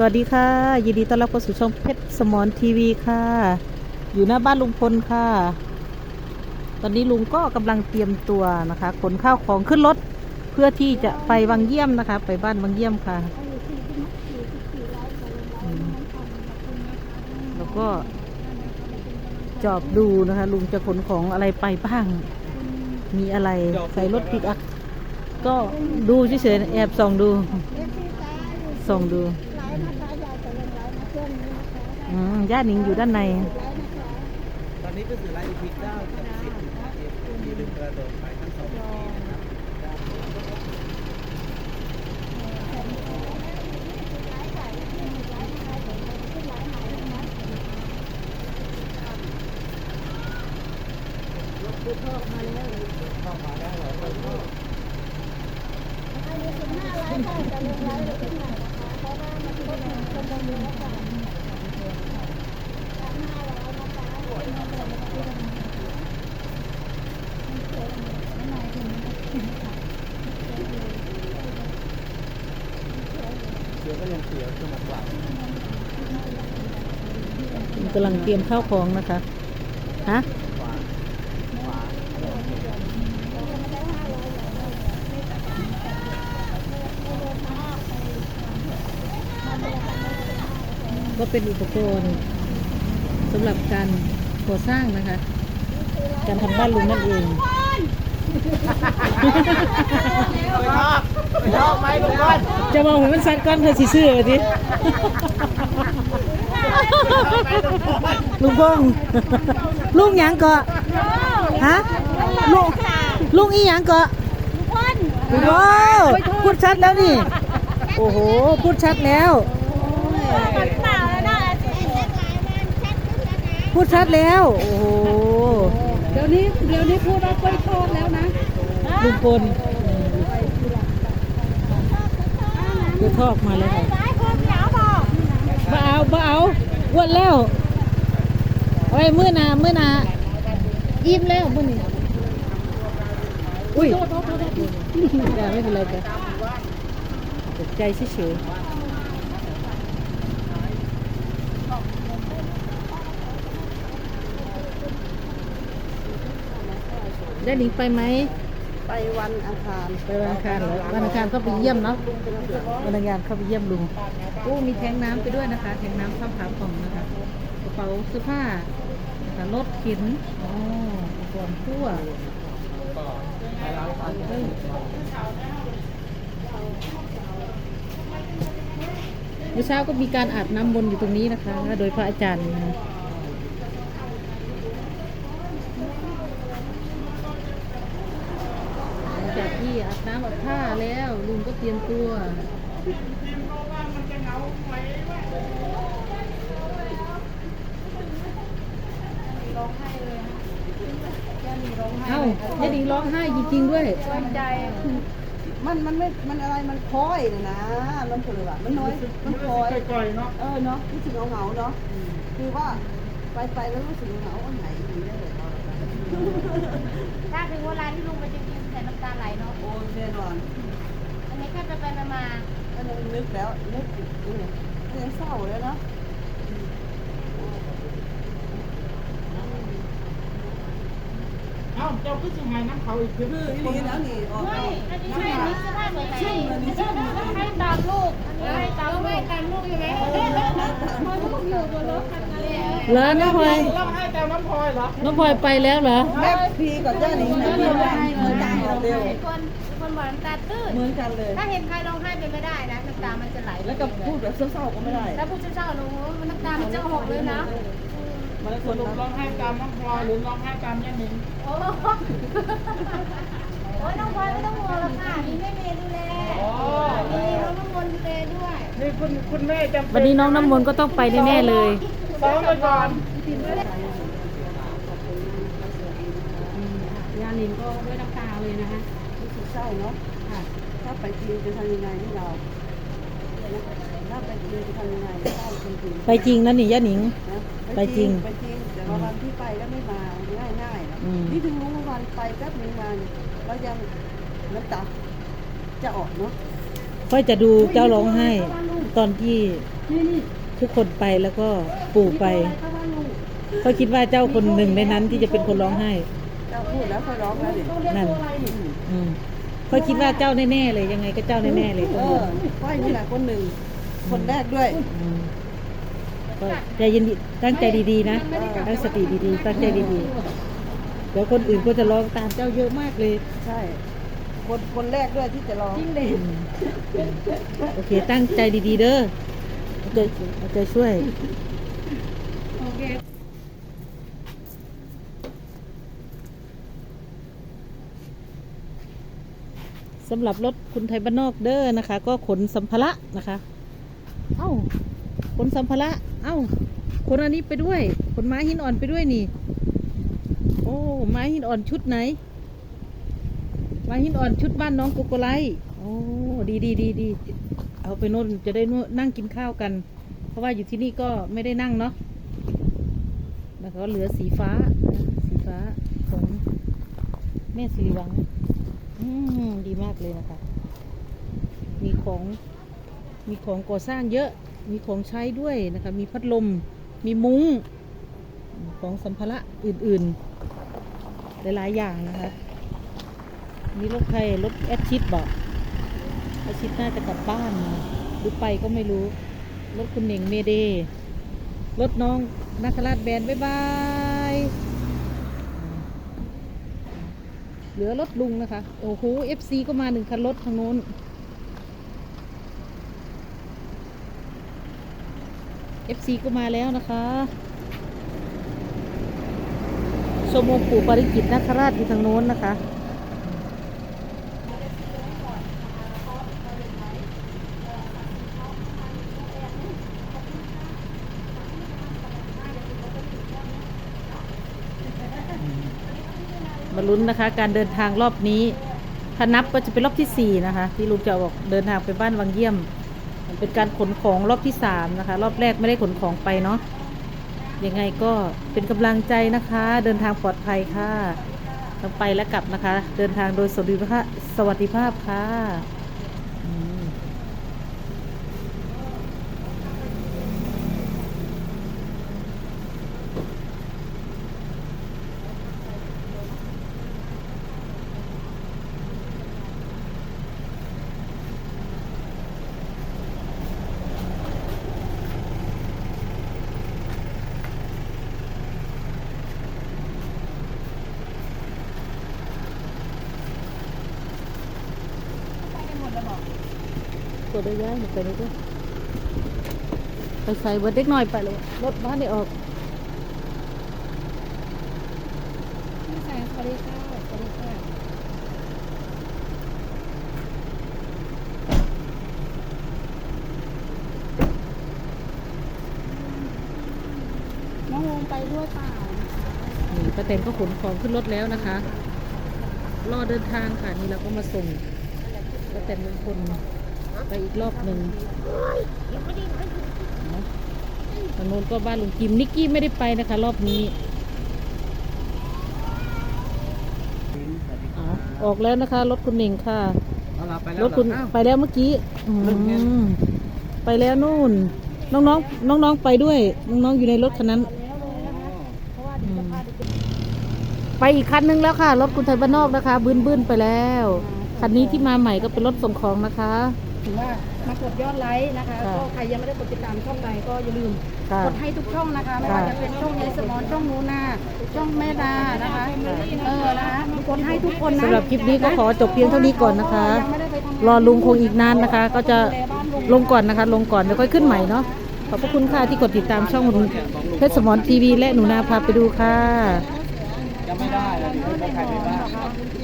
สวัสดีค่ะ ยินดีต้อนรับเข้าสู่ช่องเพชรสมอนทีวีค่ะ อยู่หน้าบ้านลุงพลค่ะ ตอนนี้ลุงก็กำลังเตรียมตัวนะคะขนข้าวของขึ้นรถเพื่อที่จะไปวังเยี่ยมนะคะ ไปบ้านวังเยี่ยมค่ะ แล้วก็จอบดูนะคะ ลุงจะขนของอะไรไปบ้าง มีอะไรใส่รถปิกอัพก็ดูเฉยๆแอบส่องดูส่องดู ย่าหนิงอยู่ด้านใน ตอนนี้ก็คือไลฟ์พิกเก้ากับสิบมีดึงกระโดดไปทั้งสองทีนะครับเสียก็ยังเสียจังหวัดหลังก กำลังเตรียมข้าวของนะคะ ฮะ ขวาขวา ก็เป็นอุปกรณ์สำหรับการก่อสร้างนะคะ การทำบ้านลุงนั่นเองชอบชอบไหมลุงก้อนจะมองเห็นมันสัตว์ก้อนเธอสิซื้อเลยทีลุงพงลุงหยังเกาะฮะลุงลุงอีหยังเกาะโอ้โหพูดชัดแล้วนี่ โอ้โห พูดชัดแล้ว พูดชัดแล้ว โอ้โหเดี๋ยวนี้เดี๋ยวนี้พูดว่าก้อยทอดแล้วนะลุงพลเดี๋ยวทอกมาแล้วค่ะบ่เอาบ่เอาอ้วนแล้วโอ้ยมื้อหนามื้อหนาอิ่มแล้วมื้อนี้อุ้ยอย่าไม่เป็นไรจ้ะตกใจเฉยๆ ได้หนิงไปไหมไปวันอังคารไปวันอังคารเหรอวันอังคารก็ไปเยี่ยมเนาะวันอังคารเข้าไปเยี่ยมลุงโอ้มีแทงน้ำไปด้วยนะคะแทงน้ำข้าวผาผ่องนะคะกระเป๋าเสื้อผ้านะคะรถเข็นอ๋ออุปกรณ์ทั่วเมื่อเช้าก็มีการอาบน้ำมนต์อยู่ตรงนี้นะคะ โดยพระอาจารย์นะคะหลังจากที่อาบน้ำอาบท่าแล้วลุงก็เตรียมตัวเอ้าแม่ดิงร้องไห้จริงๆด้วย ใจมันมันไม่ มันอะไร มันคอยนะนะ มันเผือมันน้อย มันคอยก่อยเนาะเออเนาะรู้สึกเหงาๆเนาะ คือว่าไปไปแล้วรู้สึกเหงาอันไหนดีได้เลย ถ้าถึงเวลาที่ลุงไปจริงๆ แต่น้ำตาไหลเนาะโอ้ยแน่นอนอันนี้แค่ไปไปมามาก็ยังนึกแล้วนึกอีกเนี่ยก็ยังเศร้าเลยเนาะเอ้าเจ้าก็สิหายน้ำเขาอีกคือคืออีหลีแล้วนี่ออกไม่แล้วอันนี้ใช่อันนี้เสื้อผ้าสวยๆให้ตามลูกอันนี้ให้ตามลูกไม่ตามลูกใช่ไหมพอลูกอยู่บนรถคันนั้นแล้ว เหรอน้องพลอยเราให้แต่น้ำพลอยเหรอน้องพลอยไปแล้วเหรอแม่พีกับเจ้าหนิงนะเหมือนกันเหมือนกันเร็วคนคนบอกน้ำตาตื้นเหมือนกันเลย ถ้าเห็นใครร้องไห้เป็นไม่ได้นะน้ำตามันจะไหลแล้วก็พูดแบบเศร้าๆก็ไม่ได้ถ้าพูดเศร้าๆหนูมันน้ำตามันจะหกเลยนะมันคสนรุปร้องไห้ตามน้ำพลอยหรือร้องไห้ตามย่าหนิงโอ้โอ้ยน้องพลอยไม่ต้องห่วงหรอกค่ะมีแม่เมย์ดูแลมีน้องน้ำมนต์ดูแลด้วยนี่คุณคุณแม่จำวันนี้น้องน้ำมนต์ก็ต้องไปแน่ๆเลย ซ้อมไปก่อนยานินก็ด้วยน้ำตาเลยนะคะรู้สึกเศร้าเนาะค่ะถ้าไปจีนจะทำยังไงที่เราถ้าไปจีนจะทำยังไงเศร้าจริงๆไปจริงนะนี่ย่าหนิง ไปจริงไปจริงแต่ว่าวันที่ไปก็ไม่มาง่ายง่ายๆนะนี่ถึงรู้ว่าวันไปแป๊บนึงมาเนี่ยเรายังน้ำตาจะออกเนาะค่อยจะดูเจ้าร้องไห้ตอนที่นี่นี่ ทุกคนไปแล้วก็ปู่ไปเข้าบ้านลุงเขาคิดว่าเจ้าคนหนึ่งในนั้นที่จะเป็นคนร้องไห้ เจ้าพูดแล้วค่อยร้องแล้วดินั่นอืมเขาคิดว่าเจ้าแน่ๆเลยยังไงก็เจ้าแน่ๆเลยเอก็อก้อยนี่แหละคนหนึ่ง คนแรกด้วยมก็ใจเย็นดีตั้งใจดีๆนะตั้งสติดีๆตั้งใจดีๆเดี๋ยวคนอื่นก็จะร้องตามเจ้าเยอะมากเลย ใช่ คนคนแรกด้วยที่จะร้องจริงเลยอืมโอเค ตั้งใจดีๆเด้อเอา ใจเอาใจช่วย โอเคสำหรับรถคุณไทยบ้านนอกเด้อนะคะ ก็ขนสัมภาระนะคะ เอ้า ขนสัมภาระ เอ้า ขนอันนี้ไปด้วย ขนไม้หินอ่อนไปด้วยนี่ โอ้ ไม้หินอ่อนชุดไหน ไม้หินอ่อนชุดบ้านน้องโกโกไลโอ้ ดีดีดีดี เอาไปโน่นจะได้นั่งกินข้าวกัน เพราะว่าอยู่ที่นี่ก็ไม่ได้นั่งเนาะแล้วก็เหลือสีฟ้าสีฟ้าของแม่สิริวังอืมดีมากเลยนะคะ มีของมีของก่อสร้างเยอะมีของใช้ด้วยนะคะ มีพัดลมมีมุ้งของสัมภาระอื่นๆ หลายๆอย่างนะคะ มีรถใครรถแอดชิดบอก อดชิดน่าจะกลับบ้านหรือไปก็ไม่รู้ รถคุณเหน่งเมเดรถน้องนักราชแบนบ๊ายบาย เหลือรถลุงนะคะ โอ้โห FC ก็มาหนึ่งคันรถทางโน้น FC ก็มาแล้วนะคะชมองปู่ปริจิตนาคราชอยู่ทางโน้นนะคะ มาลุ้นนะคะ การเดินทางรอบนี้ถ้านับก็จะเป็นรอบที่สี่นะคะ ที่ลุงจะบอกเดินทางไปบ้านวังเยี่ยม เป็นการขนของรอบที่สามนะคะ รอบแรกไม่ได้ขนของไปเนาะยังไงก็เป็นกำลังใจนะคะ เดินทางปลอดภัยค่ะต้องไปและกลับนะคะ เดินทางโดยสวัสดิภาพสวัสดิภาพค่ะอืม กดได้ย้ายไปเลยด้วยไปใส่เบิดเด็กหน้อยไปเลยรถบ้านได้ออกใสวัสดีค่ะสวัสดีค่ะน้องวงไปด้วยเปล่านี่ป้าเต็นก็ขนของขึ้นรถแล้วนะคะ รอเดินทางค่ะนี่เราก็มาส่งป้าเต็นเป็นคน ไปอีกรอบหนึ่งเนาะทางโน้นก็บ้านลุงกิมนิกกี้ไม่ได้ไปนะคะ รอบนี้อ๋อออกแล้วนะคะ รถคุณเน่งค่ะ เอาเราไปแล้วรถคุณเหออ้าว ไปแล้วเมื่อกี้อืมรถเมล์ไปแล้วนู่น น้องๆน้องๆไปด้วย น้องๆอยู่ในรถคันนั้นอืมไปอีกคันนึงแล้วค่ะ รถคุณไทยบ้านนอกนะคะ บื้นบื้นๆไปแล้ว คันนี้ที่มาใหม่ก็เป็นรถส่งของนะคะ ถือว่ามากดยอดไลค์นะคะค่ะก็ใครยังไม่ได้กดติดตามช่องใดก็อย่าลืมค่ะกดให้ทุกช่องนะคะไม่ว่าค่ะจะเป็นช่องยายสมอนช่องนูนาช่องแม่ดานะคะเออนะคะกดให้ทุกคนนะสำหรับคลิปนี้ก็ขอจบเพียงเท่านี้ก่อนนะคะ ยังไม่ได้ไปทำงานรอลุงคงอีกนานนะคะ ก็จะดูแลบ้านลุงลงก่อนนะคะ ลงก่อนเดี๋ยวค่อยขึ้นใหม่เนาะขอบพระคุณค่ะที่กดติดตามช่องเพชรสมรทีวีและหนูนาพาไปดูค่ะ ยังไม่ได้แล้วเดี๋ยวจะถ่ายไปบ้าง